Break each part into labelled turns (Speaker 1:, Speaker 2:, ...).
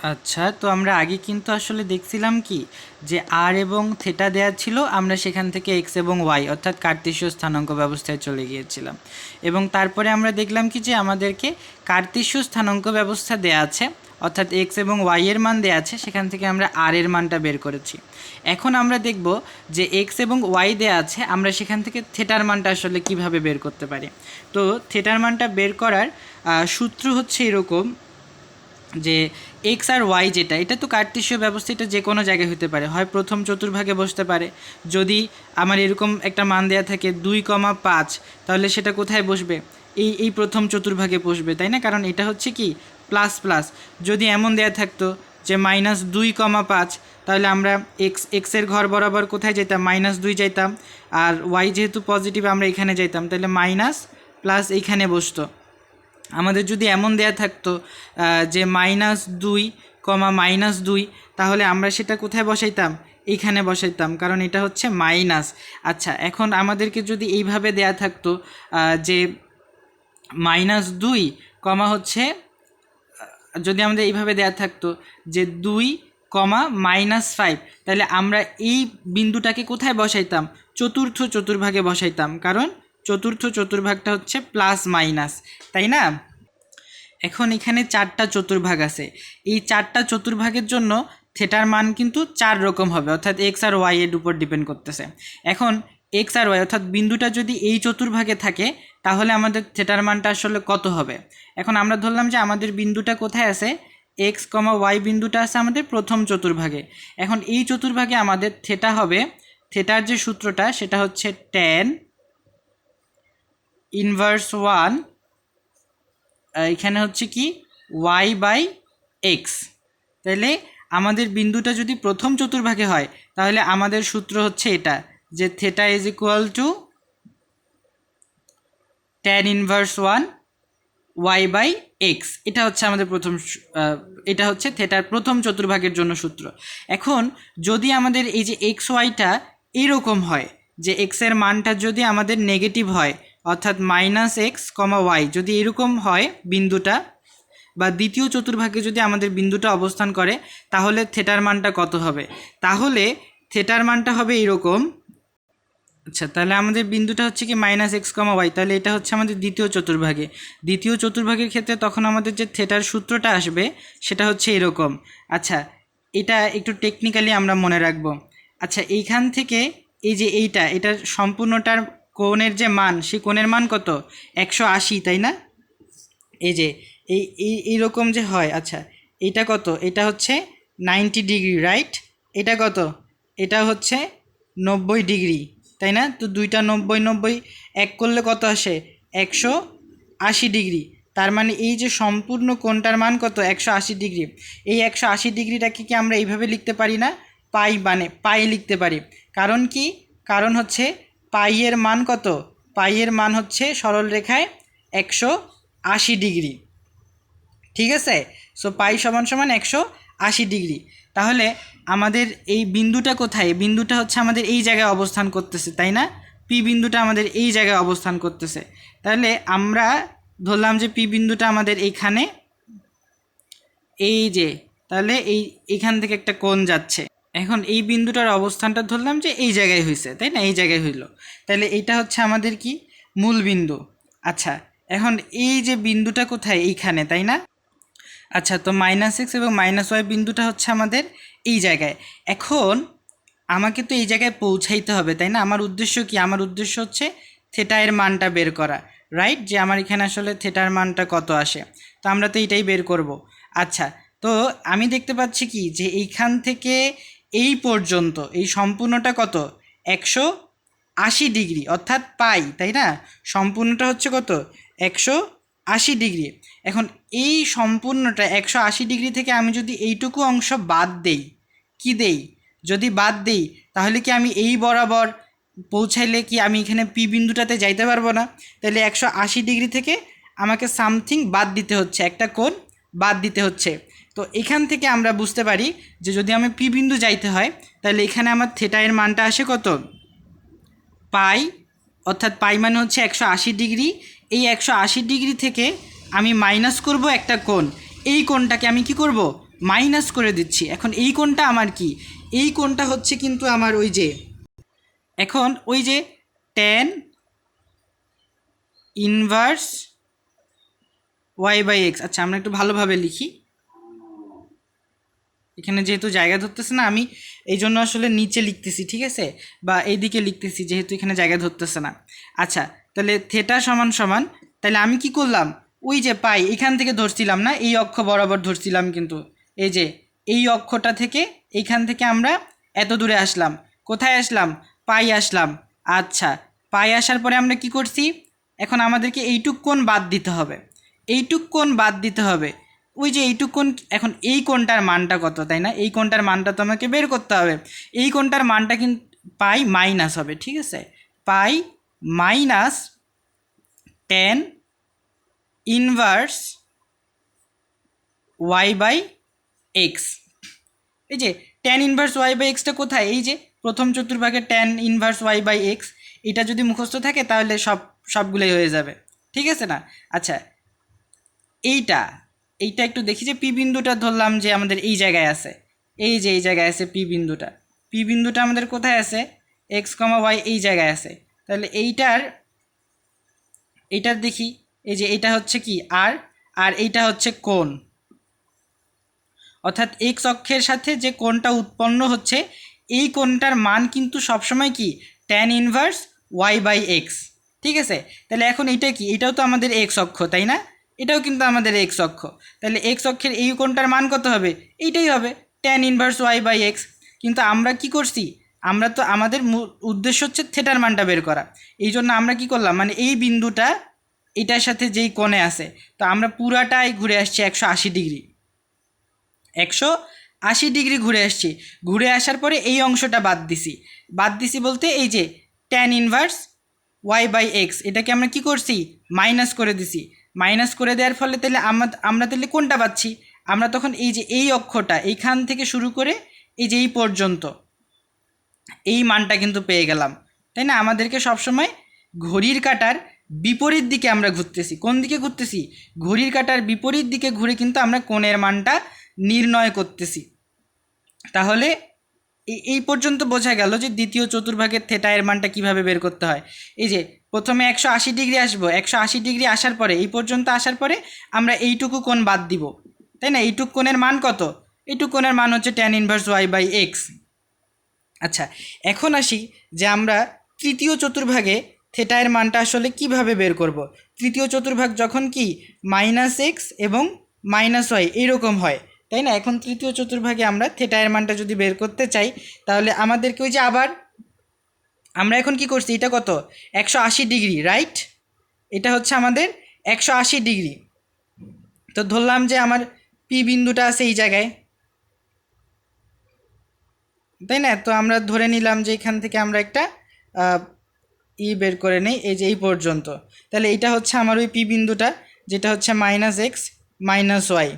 Speaker 1: আচ্ছা তো আমরা আগে কিন্তু আসলে দেখছিলাম কি? যে আর এবং থেটা দেয়া ছিল, আমরা সেখান থেকে এক্স এবং ওয়াই, অর্থাৎ কার্তেশীয় স্থানাঙ্ক ব্যবস্থায় চলে গিয়েছিলাম। এবং তারপরে আমরা দেখলাম কি যে আমাদেরকে কার্তেশীয় স্থানাঙ্ক ব্যবস্থা দেয়া আছে, অর্থাৎ এক্স এবং ওয়াই এর মান দেয়া আছে, সেখান থেকে আমরা আর এর মানটা বের করেছি। এখন আমরা দেখব যে এক্স এবং ওয়াই দেয়া আছে, আমরা সেখান থেকে থেটার মানটা আসলে কীভাবে বের করতে পারি? তো থেটার মানটা বের করার সূত্র হচ্ছে এরকম যে এক্স আর ওয়াই যেটা, এটা তো কার্তেশীয় ব্যবস্থা, এটা যে কোনো জায়গায় হতে পারে। হয় প্রথম চতুর্ভাগে বসতে পারে। যদি আমার এরকম একটা মান দেওয়া থাকে দুই কমা পাঁচ, তাহলে সেটা কোথায় বসবে? এই এই প্রথম চতুর্ভাগে বসবে, তাই না? কারণ এটা হচ্ছে কি? Plus plus. যদি এমন দেয়া থাকতো যে মাইনাস দুই কমা পাঁচ, তাহলে আমরা এক্স এক্সের ঘর বরাবর কোথায় যেতাম মাইনাস দুই যাইতাম। আর ওয়াই যেহেতু পজিটিভ আমরা এখানে যাইতাম। তাহলে মাইনাস প্লাস এইখানে বসতো। আমাদের যদি এমন দেয়া থাকতো যে মাইনাস দুই কমা মাইনাস দুই, তাহলে আমরা সেটা কোথায় বসাইতাম? এইখানে বসাইতাম, কারণ এটা হচ্ছে মাইনাস। আচ্ছা এখন আমাদেরকে যদি এইভাবে দেয়া থাকতো যে মাইনাস দুই কমা হচ্ছে যদি আমাদের এইভাবে দেয়া থাকতো, যে দুই কমা মাইনাস ফাইভ, তাহলে আমরা এই বিন্দুটাকে কোথায় বসাইতাম? চতুর্থ চতুর্ভাগে বসাইতাম। কারণ চতুর্থ চতুর্ভাগটা হচ্ছে প্লাস মাইনাস তাই না? এখন এখানে চারটা চতুর্ভাগ আছে। এই চারটা চতুর্ভাগের জন্য থেটার মান কিন্তু চার রকম হবে, অর্থাৎ এক্স আর ওয়াই এর উপর ডিপেন্ড করতেছে। এখন এক্স আর ওয়াই অর্থাৎ বিন্দুটা যদি এই চতুর্ভাগে থাকে, তাহলে আমাদের থেটার মানটা আসলে কত হবে? এখন আমরা ধরলাম যে আমাদের বিন্দুটা কোথায় আছে? এক্স কমা ওয়াই বিন্দুটা আছে আমাদের প্রথম চতুর্ভাগে। এখন এই চতুর্ভাগে আমাদের থেটা হবে থেটার যে সূত্রটা, সেটা হচ্ছে টেন ইনভার্স ওয়ান এখানে হচ্ছে কি? Y by x. তাহলে আমাদের বিন্দুটা যদি প্রথম চতুর্ভাগে হয়, তাহলে আমাদের সূত্র হচ্ছে এটা, যে theta is equal to tan inverse one y by x এটা হচ্ছে আমাদের প্রথম এটা হচ্ছে থেটার প্রথম চতুর্ভাগের জন্য সূত্র। এখন যদি আমাদের এই যে এক্স ওয়াইটা এরকম হয়, যে এক্সের মানটা যদি আমাদের নেগেটিভ হয় অর্থাৎ মাইনাস এক্স কমা ওয়াই যদি এরকম হয় বিন্দুটা বা দ্বিতীয় চতুর্ভাগে যদি আমাদের বিন্দুটা অবস্থান করে, তাহলে থেটার মানটা কত হবে? তাহলে থেটার মানটা হবে এরকম। আচ্ছা তাহলে আমাদের বিন্দুটা হচ্ছে কি মাইনাস এক্স কমা ওয়াই তাহলে এটা হচ্ছে আমাদের দ্বিতীয় চতুর্ভাগে। দ্বিতীয় চতুর্ভাগের ক্ষেত্রে তখন আমাদের যে থেটার সূত্রটা আসবে, সেটা হচ্ছে এরকম। আচ্ছা এটা একটু টেকনিক্যালি আমরা মনে রাখব। আচ্ছা এইখান থেকে এই যে এইটা, এটার সম্পূর্ণটার কোণের যে মান, সেই কোণের মান কত? একশো আশি, তাই না? এই যে, এই এই, এইরকম যে হয় আচ্ছা এটা কত? এটা হচ্ছে নাইনটি ডিগ্রি, রাইট? এটা কত? এটা হচ্ছে নব্বই ডিগ্রি, তাই না? তো দুইটা নব্বই নব্বই এক করলে কত আসে? একশো আশি ডিগ্রি। তার মানে এই যে সম্পূর্ণ কোণটার মান কত? একশো আশি ডিগ্রি। এই একশো আশি ডিগ্রিটাকে কি আমরা এইভাবে লিখতে পারি না? পাই মানে পাই লিখতে পারি। কারণ কি? কারণ হচ্ছে পাইয়ের মান কত? পাইয়ের মান হচ্ছে সরল রেখায় একশো আশি ডিগ্রি। ঠিক আছে? সো পাই সমান সমান একশো আশি ডিগ্রি। তাহলে আমাদের এই বিন্দুটা কোথায়? বিন্দুটা হচ্ছে আমাদের এই জায়গায় অবস্থান করতেছে, তাই না? পি বিন্দুটা আমাদের এই জায়গায় অবস্থান করতেছে। তাহলে আমরা ধরলাম যে পি বিন্দুটা আমাদের এইখানে এই যে, তাহলে এই এইখান থেকে একটা কোণ যাচ্ছে। এখন এই বিন্দুটার অবস্থানটা ধরলাম যে এই জায়গায় হয়েছে তাই না? এই জায়গায় হইল। তাহলে এইটা হচ্ছে আমাদের কি? মূল বিন্দু। আচ্ছা এখন এই যে বিন্দুটা কোথায়? এইখানে, তাই না? আচ্ছা তো মাইনাস এক্স এবং মাইনাস ওয়াই বিন্দুটা হচ্ছে আমাদের এই জায়গায়। এখন আমাকে তো এই জায়গায় পৌঁছাইতে হবে, তাই না? আমার উদ্দেশ্য কি? আমার উদ্দেশ্য হচ্ছে থেটা এর মানটা বের করা রাইট যে আমার এখানে আসলে থেটার মানটা কত আসে। তো আমরা তো এইটাই বের করব। আচ্ছা তো আমি দেখতে পাচ্ছি কি? যে এইখান থেকে এই পর্যন্ত, এই সম্পূর্ণটা কত? একশো আশি ডিগ্রি, অর্থাৎ পাই, তাই না? সম্পূর্ণটা হচ্ছে কত? একশো আশি ডিগ্রি। এখন এই সম্পূর্ণটা একশো আশি ডিগ্রি থেকে আমি যদি এইটুকু অংশ বাদ দেই, কি দেই? যদি বাদ দেই, তাহলে কি আমি এই বরাবর পৌঁছাইলে কি আমি এখানে পি বিন্দুটাতে যাইতে পারব না? তাহলে একশো আশি ডিগ্রি থেকে আমাকে সামথিং বাদ দিতে হচ্ছে, একটা কোণ বাদ দিতে হচ্ছে। তো এখান থেকে আমরা বুঝতে পারি যে যদি আমি পি বিন্দু যাইতে হয়, তাহলে এখানে আমার থেটায়ের মানটা আসে কত? পাই, অর্থাৎ পাই মানে হচ্ছে একশো আশি ডিগ্রি। এই একশো আশি ডিগ্রি থেকে আমি মাইনাস করব একটা কোণ। এই কোণটাকে আমি কি করব? মাইনাস করে দিচ্ছি। এখন এই কোণটা আমার কি? এই কোণটা হচ্ছে কিন্তু আমার ওই যে, এখন ওই যে tan inverse y by x আচ্ছা আমরা একটু ভালোভাবে লিখি। এখানে যেহেতু জায়গা ধরতেছে না, আমি এই জন্য আসলে নিচে লিখতেছি, ঠিক আছে? বা এইদিকে লিখতেছি, যেহেতু এখানে জায়গা ধরতেছে না। আচ্ছা তাহলে থেটা সমান সমান, তাহলে আমি কি করলাম? ওই যে পাই, এখান থেকে ধরছিলাম না, এই অক্ষ বরাবর ধরছিলাম কিন্তু। এই যে, এই অক্ষটা থেকে, এইখান থেকে আমরা এত দূরে আসলাম। কোথায় আসলাম? পাই আসলাম। আচ্ছা পাই আসার পরে আমরা কি করছি? এখন আমাদেরকে এইটুক কোণ বাদ দিতে হবে। এইটুক কোণ বাদ দিতে হবে। ওই যে এইটুক কোণ, এখন এই কোণটার মানটা কত, তাই না? এই কোণটার মানটা তো আমাকে বের করতে হবে। এই কোণটার মানটা কিন্তু পাই মাইনাস হবে, ঠিক আছে? Pi minus ten inverse y by x. এই যে ট্যান ইনভার্স ওয়াই বাই এক্সটা কোথায়? এই যে প্রথম চতুর্ভাগে tan inverse y by x, এটা যদি মুখস্থ থাকে তাহলে সব, সবগুলোই হয়ে যাবে। ঠিক আছে না? আচ্ছা এইটা এইটা একটু দেখি যে পি বিন্দুটা ধরলাম যে আমাদের এই জায়গায় আছে। এই যে এই জায়গায় আছে পি বিন্দুটা পি বিন্দুটা আমাদের কোথায় আছে? এক্স কমা ওয়াই এই জায়গায় আছে। তাহলে এইটার এইটার দেখি, এই যে এটা হচ্ছে কি? আর আর এইটা হচ্ছে কোণ। অর্থাৎ এক্স অক্ষের সাথে যে কোণটা উৎপন্ন হচ্ছে, এই কোণটার মান কিন্তু সবসময় কি? Tan inverse y by x ঠিক আছে? তাহলে এখন এটা কি? এটাও তো আমাদের এক্স অক্ষ, তাই না? এটাও কিন্তু আমাদের এক্স অক্ষ। তাহলে এক্স অক্ষের এই কোণটার মান কত হবে? এইটাই হবে tan inverse y by x কিন্তু আমরা কি করছি? আমরা তো আমাদের উদ্দেশ্য হচ্ছে থেটার মানটা বের করা। এই জন্য আমরা কি করলাম? মানে এই বিন্দুটা এটার সাথে যেই কোণে আছে। তো আমরা পুরাটাই ঘুরে আসছি একশো আশি ডিগ্রি। একশো আশি ডিগ্রি ঘুরে আসছি। ঘুরে আসার পরে এই অংশটা বাদ দিছি। বাদ দিছি বলতে এই যে tan inverse y by x এটাকে আমরা কি করছি? মাইনাস করে দিছি। মাইনাস করে দেওয়ার ফলে তাহলে আমরা তাহলে কোনটা পাচ্ছি? আমরা তখন এই যে এই অক্ষটা এইখান থেকে শুরু করে এই যে এই পর্যন্ত এই মানটা কিন্তু পেয়ে গেলাম। তাই না? আমাদেরকে সবসময় ঘড়ির কাটার বিপরীত দিকে আমরা ঘুরতেছি। কোন দিকে ঘুরতেছি? ঘড়ির কাটার বিপরীত দিকে ঘুরে কিন্তু আমরা কোণের মানটা নির্ণয় করতেছি। তাহলে এই পর্যন্ত বোঝা গেল যে দ্বিতীয় চতুর্ভাগের থেটা এর মানটা কীভাবে বের করতে হয়। এই যে প্রথমে একশো আশি ডিগ্রি আসব। একশো আশি ডিগ্রি আসার পরে, এই পর্যন্ত আসার পরে আমরা এইটুকু কোণ বাদ দিব। তাই না? এইটুকু কোণের মান কত? এইটুকু কোণের মান হচ্ছে tan inverse y by x আচ্ছা এখন আসি যে আমরা তৃতীয় চতুর্ভাগে থেটায়ের মানটা আসলে কীভাবে বের করব। তৃতীয় চতুর্ভাগ যখন কি? মাইনাস এক্স এবং মাইনাস ওয়াই এরকম হয়। তাই না? এখন তৃতীয় চতুর্ভাগে আমরা থেটায়ের মানটা যদি বের করতে চাই, তাহলে আমাদেরকে ওই যে আবার আমরা এখন কি করছি? এটা কত? একশো আশি ডিগ্রি রাইট এটা হচ্ছে আমাদের একশো আশি ডিগ্রি। তো ধরলাম যে আমার পি বিন্দুটা আছে এই জায়গায়। তাই না? তো আমরা ধরে নিলাম যে এখান থেকে আমরা একটা ই বের করে নিই, এই যে এই পর্যন্ত। তাহলে এইটা হচ্ছে আমার ওই পি বিন্দুটা, যেটা হচ্ছে মাইনাস এক্স মাইনাস ওয়াই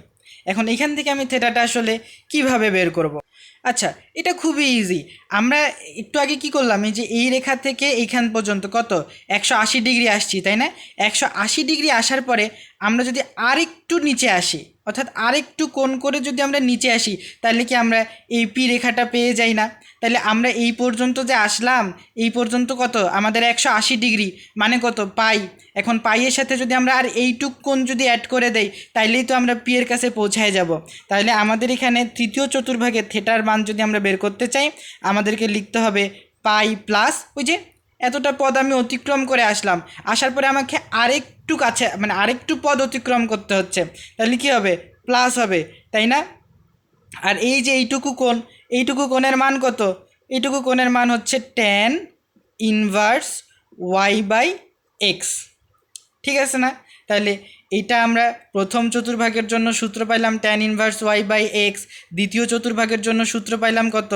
Speaker 1: এখন এখান থেকে আমি থেটাটা আসলে কীভাবে বের করব। আচ্ছা এটা খুবই ইজি আমরা একটু আগে কি করলাম, এই যে এই রেখা থেকে এইখান পর্যন্ত কত? একশো আশি ডিগ্রি আসছি, তাই না? একশো আশি ডিগ্রি আসার পরে আমরা যদি আর একটু নিচে আসি অর্থাৎ আরেকটু কোণ করে যদি আমরা নিচে আসি, তাহলে কি আমরা এই পি রেখাটা পেয়ে যাই না? তাহলে আমরা এই পর্যন্ত যে আসলাম, এই পর্যন্ত কত? আমাদের একশো আশি ডিগ্রি। মানে কত? পাই। এখন পাইয়ের সাথে যদি আমরা আর এইটুক কোণ যদি অ্যাড করে দেই, তাইলেই তো আমরা পি এর কাছে পৌঁছায় যাব। তাহলে আমাদের এখানে তৃতীয় চতুর্ভাগে থেটার মান যদি আমরা বের করতে চাই, আমাদেরকে লিখতে হবে পাই প্লাস ওই যে এতটা পদ আমি অতিক্রম করে আসলাম। আসার পরে আমাকে আরেকটু কাছে মানে আরেকটু পদ অতিক্রম করতে হচ্ছে। তাহলে কী হবে? প্লাস হবে, তাই না? আর এই যে এইটুকু কোণ, এইটুকু কোণের মান কত? এইটুকু কোণের মান হচ্ছে tan inverse y by x ঠিক আছে না? তাহলে এটা আমরা প্রথম চতুর্ভাগের জন্য সূত্র পাইলাম tan inverse y by x দ্বিতীয় চতুর্ভাগের জন্য সূত্র পাইলাম কত?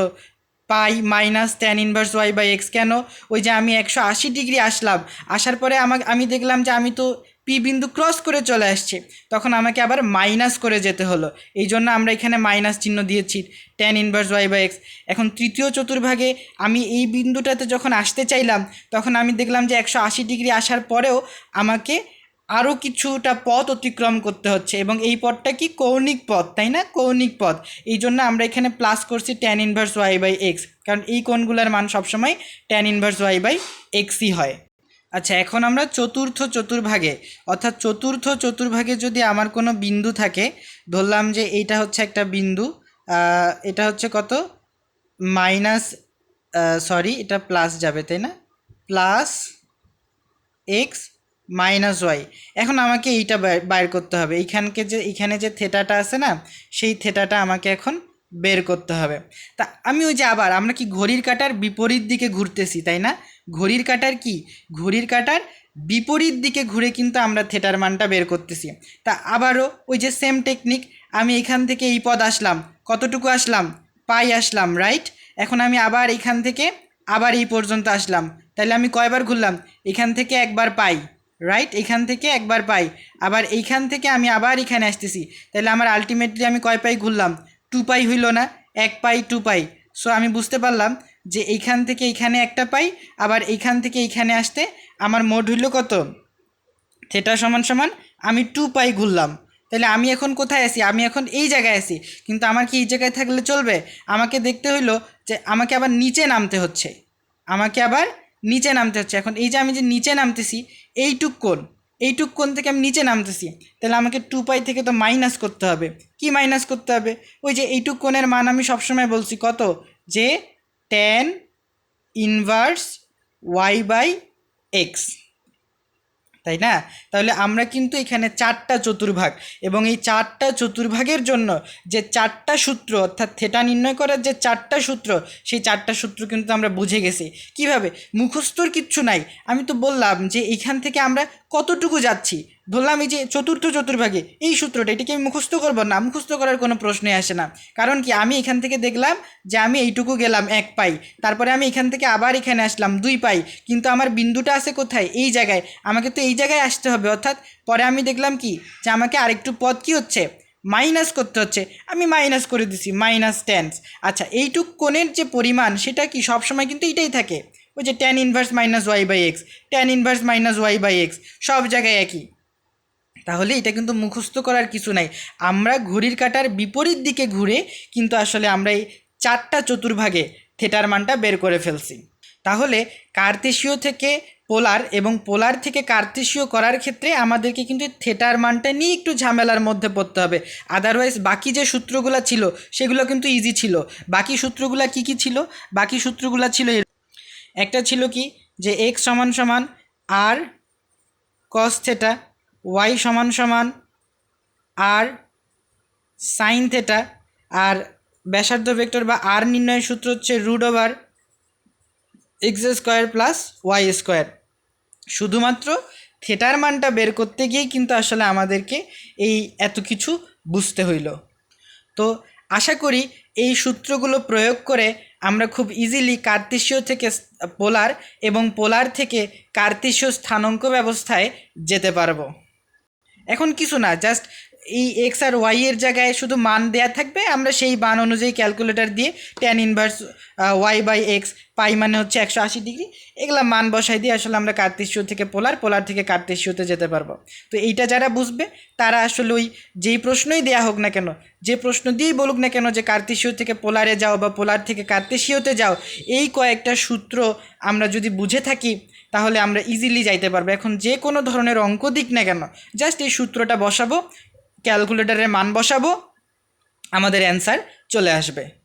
Speaker 1: Pi minus tan inverse y by x কেন? ওই যে আমি একশো আশি ডিগ্রি আসলাম, আসার পরে আমাকে, আমি দেখলাম যে আমি তো পি বিন্দু ক্রস করে চলে আসছে, তখন আমাকে আবার মাইনাস করে যেতে হলো। এই জন্য আমরা এখানে মাইনাস চিহ্ন দিয়েছি tan inverse y by x এখন তৃতীয় চতুর্ভাগে আমি এই বিন্দুটাতে যখন আসতে চাইলাম, তখন আমি দেখলাম যে একশো আশি ডিগ্রি আসার পরেও আমাকে আরও কিছুটা পথ অতিক্রম করতে হচ্ছে এবং এই পথটা কি কৌণিক পথ, তাই না? কৌণিক পথ। এই জন্য আমরা এখানে প্লাস করছি tan inverse y by x কারণ এই কোণগুলোর মান সবসময় ট্যান ইনভার্স ওয়াই বাই এক্সই হয়। আচ্ছা এখন আমরা চতুর্থ চতুর্ভাগে, অর্থাৎ চতুর্থ চতুর্ভাগে যদি আমার কোনো বিন্দু থাকে, ধরলাম যে এইটা হচ্ছে একটা বিন্দু এটা হচ্ছে কত? মাইনাস সরি এটা প্লাস যাবে, তাই না? প্লাস এক্স মাইনাস ওয়াই এখন আমাকে এইটা বাইর করতে হবে। এইখানকে যে এইখানে যে থেটাটা আছে না, সেই থেটাটা আমাকে এখন বের করতে হবে। তা আমি ওই যে আবার, আমরা কি ঘড়ির কাঁটার বিপরীত দিকে ঘুরতেছি, তাই না? ঘড়ির কাঁটার কি? ঘড়ির কাঁটার বিপরীত দিকে ঘুরে কিন্তু আমরা থেটার মানটা বের করতেছি। তা আবারও ওই যে সেম টেকনিক আমি এখান থেকে এই পদ আসলাম। কতটুকু আসলাম? পাই আসলাম রাইট এখন আমি আবার এখান থেকে আবার এই পর্যন্ত আসলাম। তাহলে আমি কয়বার ঘুরলাম? এখান থেকে একবার পাই। রাইট এখান থেকে একবার পাই। আবার এইখান থেকে আমি আবার এখানে আসতেছি। তাহলে আমার আলটিমেটলি আমি কয় পাই ঘুরলাম? টু পাই হইল না। এক পাই, টু পাই। সো আমি বুঝতে পারলাম যে এইখান থেকে এইখানে একটা পাই, আবার এইখান থেকে এইখানে আসতে আমার মোট হইল কত? থেটা সমান সমান আমি টু পাই ঘুরলাম। তাহলে আমি এখন কোথায় আছি? আমি এখন এই জায়গায় আছি। কিন্তু আমার কি এই জায়গায় থাকলে চলবে? আমাকে দেখতে হইল যে আমাকে আবার নিচে নামতে হচ্ছে। আমাকে আবার নিচে নামতে হচ্ছে। এখন এই যে আমি যে নিচে নামতেছি, এইটুক কোণ এইটুক কোণ থেকে আমি নিচে নামতেছি, তাহলে আমাকে টু পাই থেকে তো মাইনাস করতে হবে। কি মাইনাস করতে হবে? ওই যে এইটুক কোণের মান আমি সবসময় বলছি, কত? যে tan inverse y by x তাই না? তাহলে আমরা কিন্তু এখানে চারটা চতুর্ভাগ এবং এই চারটা চতুর্ভাগের জন্য যে চারটা সূত্র, অর্থাৎ থেটা নির্ণয় করার যে চারটা সূত্র, সেই চারটা সূত্র কিন্তু আমরা বুঝে গেছি। কীভাবে? মুখস্থর কিচ্ছু নাই। আমি তো বললাম যে এখান থেকে আমরা কতটুকু যাচ্ছি? ধরলাম এই যে চতুর্থ চতুর্ভাগে, এই সূত্রটা, এটাকে আমি মুখস্থ করব না, মুখস্থ করার কোনো প্রশ্নই আসে না। কারণ কি, আমি এখান থেকে দেখলাম যে আমি এইটুকু গেলাম এক পাই, তারপরে আমি এখান থেকে আবার এখানে আসলাম দুই পাই, কিন্তু আমার বিন্দুটা আছে কোথায়? এই জায়গায়। আমাকে তো এই জায়গায় আসতে হবে, অর্থাৎ পরে আমি দেখলাম কি, যে আমাকে আরেকটু পদ কি হচ্ছে? মাইনাস করতে হচ্ছে। আমি মাইনাস করে দিছি, মাইনাস টেন্স। আচ্ছা এইটুক কোণের যে পরিমাণ, সেটা কি সবসময় কিন্তু এটাই থাকে? ওই যে tan inverse minus y by x tan inverse minus y by x সব জায়গায় একই। তাহলে এটা কিন্তু মুখস্থ করার কিছু নাই। আমরা ঘড়ির কাটার বিপরীত দিকে ঘুরে কিন্তু আসলে আমরা এই চারটা চতুর্ভাগে থেটার মানটা বের করে ফেলছি। তাহলে কার্তেশীয় থেকে পোলার এবং পোলার থেকে কার্তেশীয় করার ক্ষেত্রে আমাদেরকে কিন্তু থেটার মানটা নিয়ে একটু ঝামেলার মধ্যে পড়তে হবে। আদারওয়াইজ বাকি যে সূত্রগুলো ছিল, সেগুলো কিন্তু ইজি ছিল। বাকি সূত্রগুলো কি কি ছিল? বাকি সূত্রগুলো ছিল একটা ছিল কি? যে এক্স সমান সমান আর কস থেটা ওয়াই সমান সমান আর সাইন থেটা আর ব্যাসার্ধ ভেক্টর বা আর নির্ণয়ের সূত্র হচ্ছে root over x square plus y square শুধুমাত্র থেটার মানটা বের করতে গিয়েই কিন্তু আসলে আমাদেরকে এই এত কিছু বুঝতে হইল। তো আশা করি এই সূত্রগুলো প্রয়োগ করে আমরা খুব ইজিলি কার্তেশীয় থেকে পোলার এবং পোলার থেকে কার্তেশীয় স্থানাঙ্ক ব্যবস্থায় যেতে পারব। এখন কিছু না জাস্ট এই এক্স আর ওয়াই এর জায়গায় শুধু মান দেয়া থাকবে, আমরা সেই মান অনুযায়ী ক্যালকুলেটর দিয়ে tan inverse y by x pi মানে হচ্ছে একশো আশি ডিগ্রি এগুলা মান বসাই দিয়ে আসলে আমরা কার্তেশীয় থেকে পোলার পোলার থেকে কার্তেশীয়তে যেতে পারব। তো এইটা যারা বুঝবে, তারা আসলে ওই যেই প্রশ্নই দেয়া হোক না কেন, যে প্রশ্ন দিয়েই বলুক না কেন যে কার্তেশীয় থেকে পোলারে যাও বা পোলার থেকে কার্তেশীয়তে যাও, এই কয়েকটা সূত্র আমরা যদি বুঝে থাকি, তাহলে আমরা ইজিলি যাইতে পারব। এখন যে কোনো ধরনের অঙ্ক দিক না কেন জাস্ট এই সূত্রটা বসাবো ক্যালকুলেটরের মান বসাবো আমাদের অ্যান্সার চলে আসবে।